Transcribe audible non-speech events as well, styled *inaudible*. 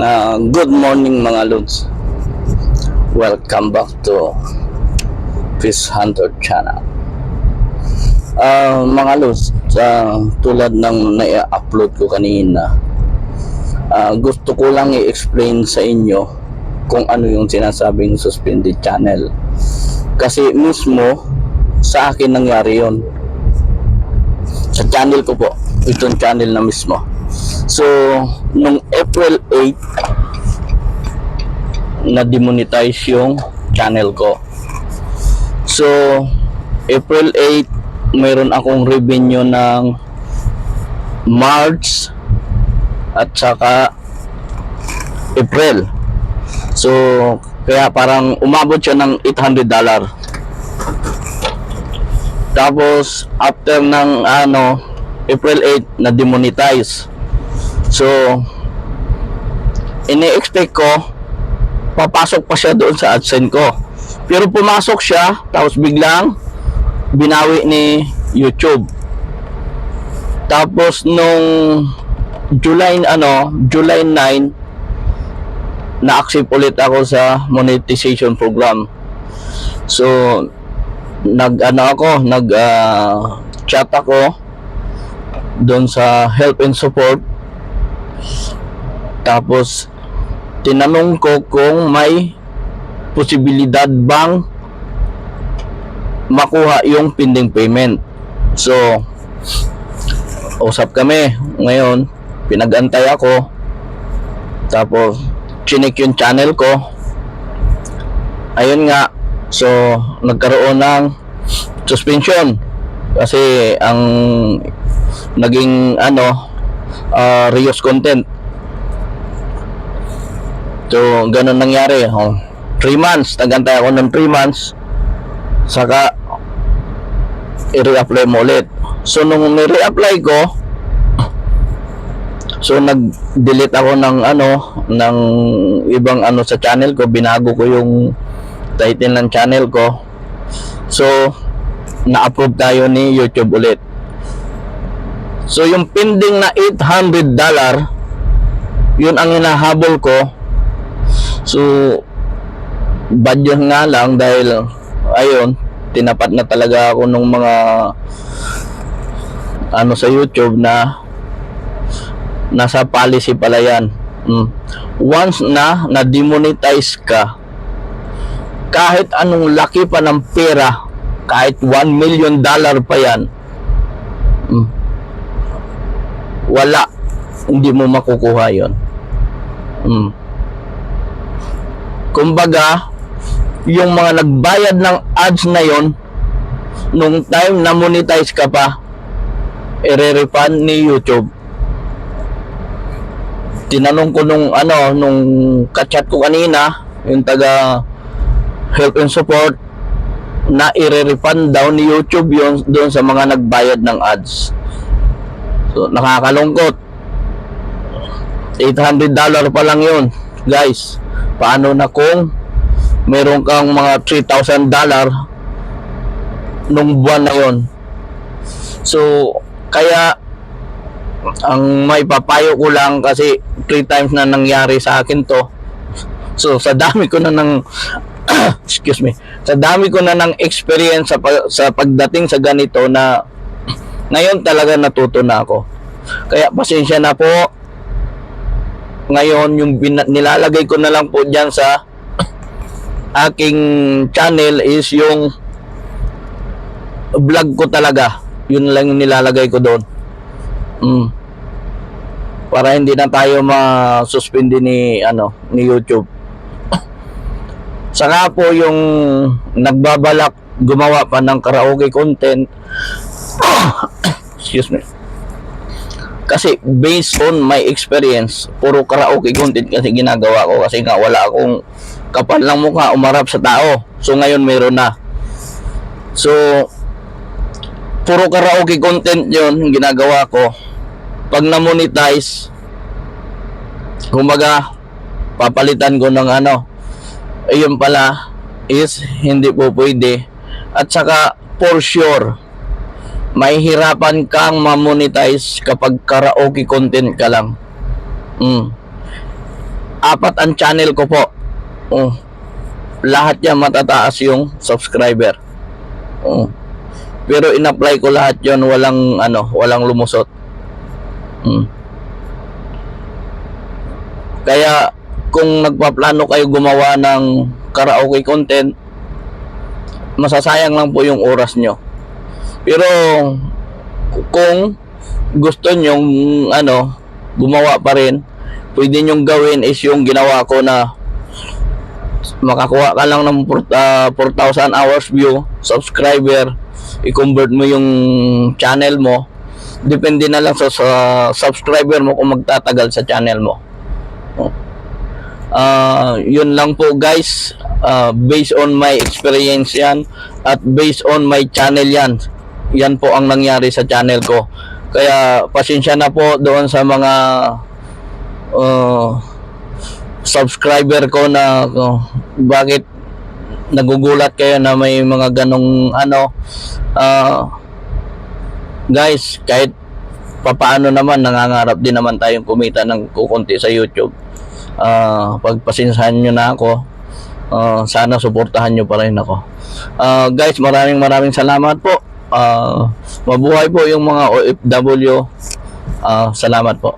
Uh, good morning mga lods. Welcome back to Fish Hunter Channel. Ah, mga lods, sa tulad ng na-upload ko kanina, ah, gusto ko lang i-explain sa inyo kung ano yung sinasabing suspended channel. Kasi mismo sa akin nangyari yon sa channel ko po itong channel na mismo so nung April 8 na demonetize yung channel ko. So April 8 mayroon akong revenue ng March at saka April. So kaya parang umabot siya ng 800 dollar tapos after ng ano April 8 na demonetize. So ini-expect ko papasok pa siya doon sa AdSense ko. Pero pumasok siya tapos biglang binawi ni YouTube. Tapos nung July ano, July 9 na-accept ulit ako sa monetization program. So nag ano ako, nag ah, chat ako doon sa help and support. Tapos tinanong ko kung may posibilidad bang makuha yung pending payment. So usap kami ngayon, pinagantay ako. Tapos chinik yung channel ko. Ayun nga, So, nagkaroon ng suspension kasi ang naging ano uh, reuse content. So, ganun nangyari. Oh, 3 months, nagantay ako ng 3 months. Saka i-reapply mo ulit. So, nung ni-reapply ko, so nag-delete ako ng ano, ng ibang ano sa channel ko, binago ko yung title ng channel ko. So, na-approve tayo ni YouTube ulit. So, yung pending na $800 yun ang hinahabol ko. So, bad yun nga lang dahil ayun, tinapat na talaga ako ng mga ano sa YouTube na nasa policy pala yan. Mm. Once na na-demonetize ka, kahit anong laki pa ng pera, kahit 1 million dollar pa yan, mm, wala, hindi mo makukuha yon. Mm. Kumbaga, yung mga nagbayad ng ads na yon, nung time na monetize ka pa, ire-refund ni YouTube. Tinanong ko nung ano, nung kachat ko kanina, yung taga help and support na i-refund daw ni YouTube yon doon sa mga nagbayad ng ads. So, nakakalungkot. 800 dollar pa lang yun. Guys, paano na kung meron kang mga 3,000 dollar nung buwan na yon? So, kaya ang may papayo ko lang kasi 3 times na nangyari sa akin to. So, sa dami ko na ng *coughs* excuse me, sa dami ko na ng experience sa, sa pagdating sa ganito na ngayon talaga natuto na ako. Kaya pasensya na po. Ngayon yung nilalagay ko na lang po diyan sa aking channel is yung vlog ko talaga. Yun lang yung nilalagay ko doon. Mm. Para hindi na tayo ma-suspend ni ano ni YouTube. Saka po yung nagbabalak gumawa pa ng karaoke content. Excuse me. Kasi based on my experience, puro karaoke content kasi ginagawa ko kasi nga wala akong kapal ng mukha umarap sa tao. So ngayon meron na. So puro karaoke content 'yon ginagawa ko. Pag na-monetize, kumbaga papalitan ko ng ano, ayun pala is hindi po pwede at saka for sure mahihirapan kang ma-monetize kapag karaoke content ka lang mm. apat ang channel ko po. Oh. Lahat yan matataas yung subscriber. Oh. Pero in-apply ko lahat yon walang ano, walang lumusot. Mm. Kaya kung nagpaplano kayo gumawa ng karaoke content, masasayang lang po yung oras nyo. Pero kung gusto nyo ano, gumawa pa rin, pwede nyong gawin is yung ginawa ko na makakuha ka lang ng 4, ah, 4,000 hours view, subscriber, i-convert mo yung channel mo. Depende na lang sa, sa subscriber mo kung magtatagal sa channel mo. Ah, yun lang po guys. Ah, based on my experience yan at based on my channel yan. Yan po ang nangyari sa channel ko. Kaya pasensya na po doon sa mga uh, subscriber ko na uh, bakit nagugulat kayo na may mga ganong ano. Ah, guys kahit papaano naman nangangarap din naman tayong kumita ng kukunti sa YouTube. Ah, pagpasinsahan nyo na ako. Ah, sana suportahan nyo pa rin ako. Ah, guys maraming maraming salamat po Ah, mabuhay po yung mga OFW Ah, salamat po